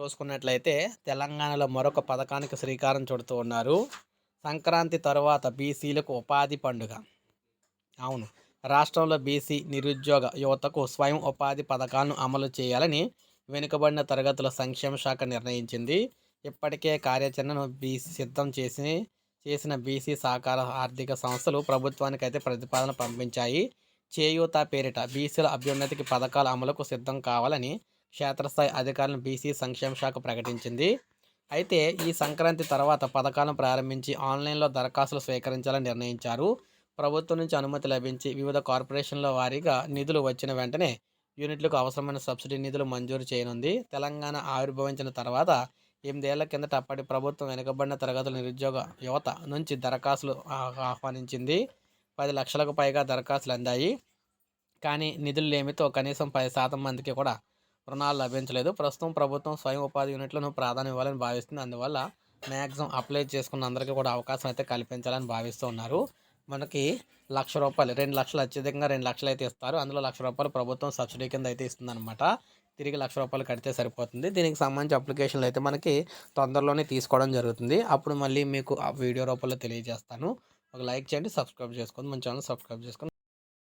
చూసుకున్నట్లయితే తెలంగాణలో మరొక పథకానికి శ్రీకారం చుడుతూ ఉన్నారు. సంక్రాంతి తరువాత బీసీలకు ఉపాధి పండుగ. అవును రాష్ట్రంలో బీసీ నిరుద్యోగ యువతకు స్వయం ఉపాధి పథకాలను అమలు చేయాలని వెనుకబడిన తరగతుల సంక్షేమ శాఖ నిర్ణయించింది. ఇప్పటికే కార్యాచరణను బీసీ సిద్ధం చేసి చేసిన బీసీ సహకార ఆర్థిక సంస్థలు ప్రభుత్వానికి అయితే ప్రతిపాదన పంపించాయి. చేయూత పేరిట బీసీల అభ్యున్నతికి పథకాల అమలుకు సిద్ధం కావాలని క్షేత్రస్థాయి అధికారులను బీసీ సంక్షేమ శాఖ ప్రకటించింది. అయితే ఈ సంక్రాంతి తర్వాత పథకాలను ప్రారంభించి ఆన్లైన్లో దరఖాస్తులు స్వీకరించాలని నిర్ణయించారు. ప్రభుత్వం నుంచి అనుమతి లభించి వివిధ కార్పొరేషన్ల వారీగా నిధులు వచ్చిన వెంటనే యూనిట్లకు అవసరమైన సబ్సిడీ నిధులు మంజూరు చేయనుంది. తెలంగాణ ఆవిర్భవించిన తర్వాత ఎనిమిదేళ్ళ కిందట అప్పటి ప్రభుత్వం వెనుకబడిన తరగతుల నిరుద్యోగ యువత నుంచి దరఖాస్తులు ఆహ్వానించింది. పది లక్షలకు పైగా దరఖాస్తులు అందాయి. కానీ నిధులు లేమితో కనీసం పది శాతం మందికి కూడా రుణాలు లభించలేదు. ప్రస్తుతం ప్రభుత్వం స్వయం ఉపాధి యూనిట్లను ప్రాధాన్యం ఇవ్వాలని భావిస్తుంది. అందువల్ల మ్యాక్సిమం అప్లై చేసుకున్న అందరికీ కూడా అవకాశం అయితే కల్పించాలని భావిస్తూ ఉన్నారు. మనకి లక్ష రూపాయలు రెండు లక్షలు అత్యధికంగా రెండు లక్షలు అయితే ఇస్తారు. అందులో లక్ష రూపాయలు ప్రభుత్వం సబ్సిడీ కింద అయితే ఇస్తుందన్నమాట. తిరిగి లక్ష రూపాయలు కడితే సరిపోతుంది. దీనికి సంబంధించి అప్లికేషన్లు అయితే మనకి తొందరలోనే తీసుకోవడం జరుగుతుంది. అప్పుడు మళ్ళీ మీకు ఆ వీడియో రూపంలో తెలియజేస్తాను. ఒక లైక్ చేయండి సబ్స్క్రైబ్ చేసుకోండి. మన ఛానల్ సబ్స్క్రైబ్ చేసుకోండి.